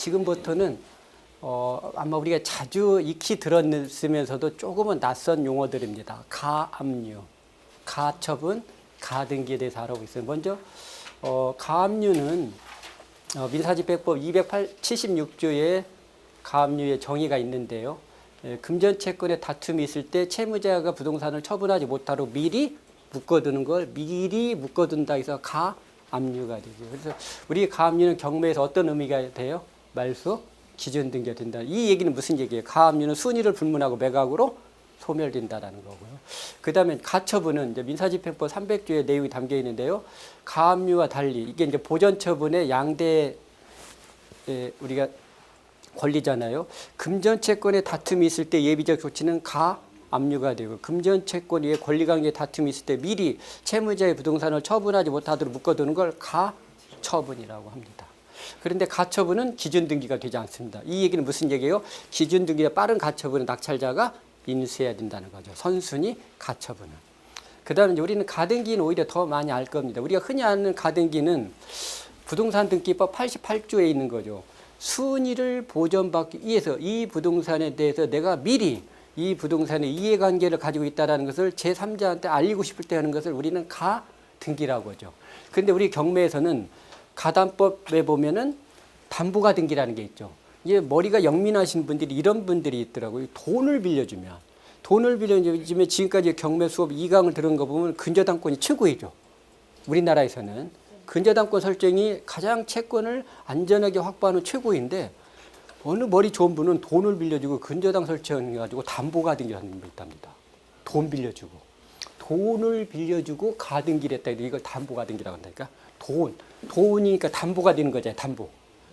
지금부터는 어, 아마 우리가 자주 익히 들었으면서도 조금은 낯선 용어들입니다. 가압류, 가처분, 가등기에 대해서 알아보겠습니다. 먼저 어, 가압류는 어, 민사집행법 276조에 가압류의 정의가 있는데요. 예, 금전채권의 다툼이 있을 때 채무자가 부동산을 처분하지 못하도록 미리 묶어두는 걸 미리 묶어둔다 해서 가압류가 되죠. 그래서 우리 가압류는 경매에서 어떤 의미가 돼요? 말소 기준 등기가 된다. 이 얘기는 무슨 얘기예요? 가압류는 순위를 불문하고 매각으로 소멸된다라는 거고요. 그 다음에 가처분은 이제 민사집행법 300조의 내용이 담겨 있는데요. 가압류와 달리 이게 이제 보전처분의 양대 에, 우리가 권리잖아요. 금전채권의 다툼이 있을 때 예비적 조치는 가 압류가 되고 금전채권 위에 권리관계 다툼이 있을 때 미리 채무자의 부동산을 처분하지 못하도록 묶어두는 걸 가처분이라고 합니다. 그런데 가처분은 기준 등기가 되지 않습니다. 이 얘기는 무슨 얘기예요? 기준 등기가 빠른 가처분은 낙찰자가 인수해야 된다는 거죠. 선순위 가처분은. 그다음에 우리는 가등기는 오히려 더 많이 알 겁니다. 우리가 흔히 아는 가등기는 부동산 등기법 88조에 있는 거죠. 순위를 보전받기 위해서 이 부동산에 대해서 내가 미리 이 부동산의 이해관계를 가지고 있다는 것을 제3자한테 알리고 싶을 때 하는 것을 우리는 가등기라고 하죠. 그런데 우리 경매에서는 가담법에 보면은 담보가 등기라는 게 있죠. 이게 머리가 영민하신 분들이 이런 분들이 있더라고요. 돈을 빌려주면 돈을 빌려주면 지금까지 경매 수업 2강을 들은 거 보면 근저당권이 최고이죠. 우리나라에서는 근저당권 설정이 가장 채권을 안전하게 확보하는 최고인데 어느 머리 좋은 분은 돈을 빌려주고 근저당 설정해가지고 담보가 등기하는 분이 있답니다. 돈 빌려주고 돈을 빌려주고 가등기를 했다. 이걸 담보가 등기라고 한다니까. 돈 돈이니까 담보가 되는 거잖아요. 담보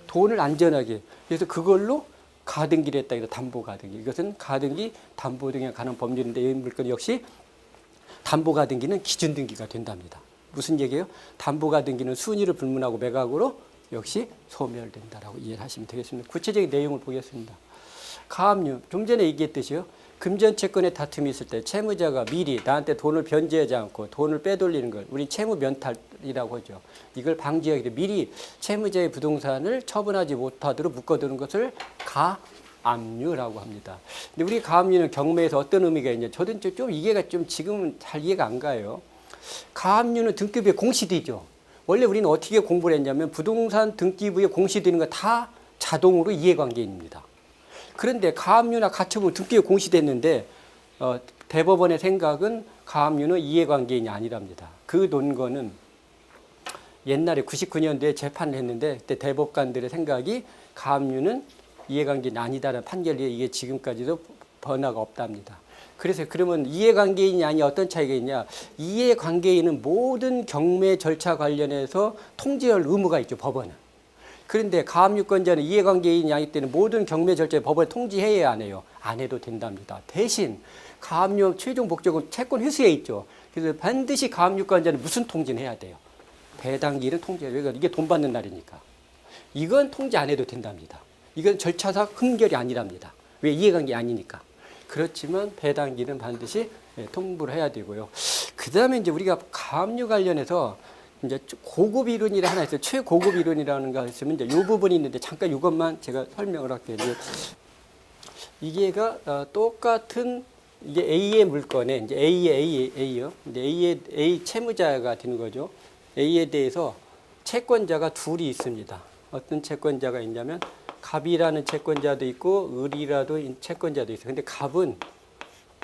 돈을 안전하게 그래서 그걸로 가등기를 했다. 이거 담보 가등기 이것은 가등기 담보 등에 관한 법률인데 이 물건 역시 담보 가등기는 기준 등기가 된답니다. 무슨 얘기예요? 담보 가등기는 순위를 불문하고 매각으로 역시 소멸된다라고 이해하시면 되겠습니다. 구체적인 내용을 보겠습니다. 가압류 좀 전에 얘기했듯이요. 금전채권의 다툼이 있을 때 채무자가 미리 나한테 돈을 변제하지 않고 돈을 빼돌리는 걸 우리 채무 면탈이라고 하죠. 이걸 방지하기 위해 미리 채무자의 부동산을 처분하지 못하도록 묶어두는 것을 가압류라고 합니다. 근데 우리 가압류는 경매에서 어떤 의미가 있냐? 저도 좀 이해가 좀 지금은 잘 이해가 안 가요. 가압류는 등급에 공시되죠. 원래 우리는 어떻게 공부를 했냐면 부동산 등기부에 공시되는 거 다 자동으로 이해관계입니다. 그런데 가압류나 가처분 등기에 공시됐는데 어, 대법원의 생각은 가압류는 이해관계인이 아니랍니다. 그 논거는 옛날에 99년도에 재판을 했는데 그때 대법관들의 생각이 가압류는 이해관계인이 아니다라는 판결이 이게 지금까지도 변화가 없답니다. 그래서 그러면 이해관계인이 아니 어떤 차이가 있냐? 이해관계인은 모든 경매 절차 관련해서 통지할 의무가 있죠 법원은. 그런데 가압류권자는 이해관계인이 아니기 때문에 모든 경매 절차에 법원에 통지해야 안 해요. 안 해도 된답니다. 대신 가압류 최종 목적은 채권 회수에 있죠. 그래서 반드시 가압류권자는 무슨 통지는 해야 돼요. 배당기를 통지해야 돼요. 이게 돈 받는 날이니까. 이건 통지 안 해도 된답니다. 이건 절차상 흠결이 아니랍니다. 왜 이해관계 아니니까. 그렇지만 배당기는 반드시 예, 통보를 해야 되고요. 그 다음에 이제 우리가 가압류 관련해서 이제 고급 이론이 하나 있어요. 최고급 이론이라는 거 있으면 이제 이 부분이 있는데 잠깐 이것만 제가 설명을 할게요. 이게가 어, 똑같은 이게 A의 물건에 이제 A의 A, A요. 이제 A의 A 채무자가 되는 거죠. A에 대해서 채권자가 둘이 있습니다. 어떤 채권자가 있냐면 갑이라는 채권자도 있고 을이라도 인- 채권자도 있어요. 근데 갑은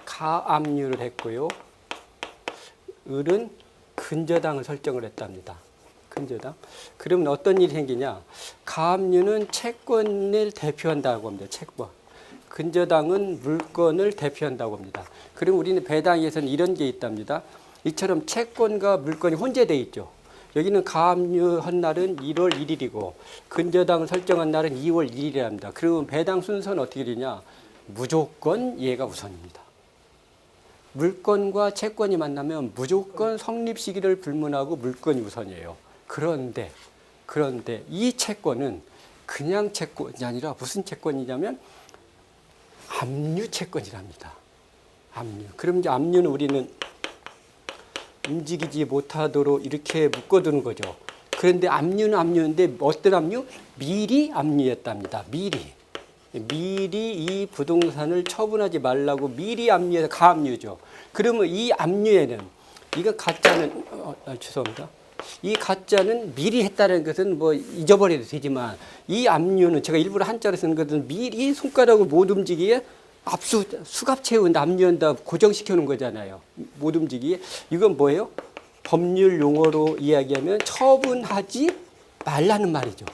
가압류를 했고요. 을은 근저당을 설정을 했답니다. 근저당. 그러면 어떤 일이 생기냐? 가압류는 채권을 대표한다고 합니다. 채권. 근저당은 물건을 대표한다고 합니다. 그럼 우리는 배당에서는 이런 게 있답니다. 이처럼 채권과 물건이 혼재돼 있죠. 여기는 가압류한 날은 1월 1일이고 근저당을 설정한 날은 2월 1일이랍니다. 그러면 배당 순서는 어떻게 되냐? 무조건 얘가 우선입니다. 물건과 채권이 만나면 무조건 성립 시기를 불문하고 물건이 우선이에요. 그런데 그런데 이 채권은 그냥 채권이 아니라 무슨 채권이냐면 압류 채권이랍니다. 압류. 그럼 이제 압류는 우리는 움직이지 못하도록 이렇게 묶어두는 거죠. 그런데 압류는 압류인데 어떤 압류? 미리 압류였답니다. 미리. 미리 이 부동산을 처분하지 말라고 미리 압류해서 가압류죠. 그러면 이 압류에는 이거 가짜는 어, 어, 죄송합니다. 이 가짜는 미리 했다는 것은 뭐 잊어버려도 되지만 이 압류는 제가 일부러 한자로 쓰는 것은 미리 손가락을 못 움직이게 압수 수갑 채운 압류한다 고정시켜 놓은 거잖아요. 못 움직이게 이건 뭐예요? 법률 용어로 이야기하면 처분하지 말라는 말이죠.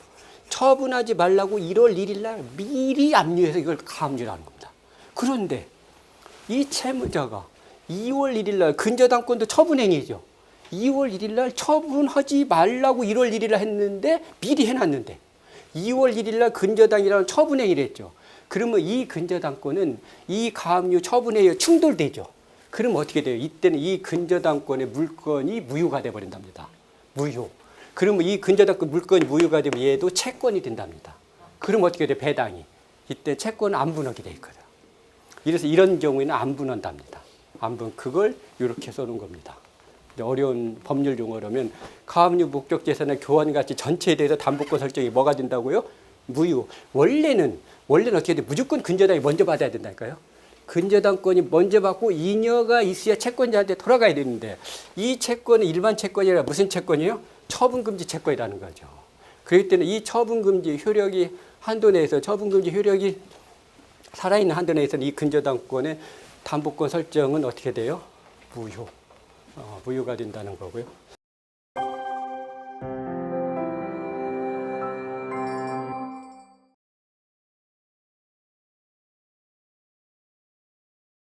처분하지 말라고 1월 1일 날 미리 압류해서 이걸 가압류라는 겁니다. 그런데 이 채무자가 2월 1일 날 근저당권도 처분행위죠. 2월 1일 날 처분하지 말라고 1월 1일 날 했는데 미리 해놨는데 2월 1일 날 근저당이라는 처분행위를 했죠. 그러면 이 근저당권은 이 가압류 처분행위에 충돌되죠. 그럼 어떻게 돼요? 이때는 이 근저당권의 물건이 무효가 돼 버린답니다. 무효. 그러면 이 근저당권 물건이 무효가 되면 얘도 채권이 된답니다. 그럼 어떻게 돼? 배당이. 이때 채권은 안 분하게 돼 있거든. 이래서 이런 경우에는 안 분한답니다. 안 분. 그걸 이렇게 써놓은 겁니다. 어려운 법률 용어라면 가압류 목적 재산의 교환 가치 전체에 대해서 담보권 설정이 뭐가 된다고요? 무효. 원래는 원래는 어떻게 돼? 무조건 근저당이 먼저 받아야 된다니까요. 근저당권이 먼저 받고 잉여가 있어야 채권자한테 돌아가야 되는데 이 채권은 일반 채권이 아니라 무슨 채권이에요? 처분금지 채권이라는 거죠. 그렇기 때문에 이 처분금지 효력이 한도 내에서 처분금지 효력이 살아있는 한도 내에서는 이 근저당권의 담보권 설정은 어떻게 돼요? 무효. 어, 무효가 된다는 거고요.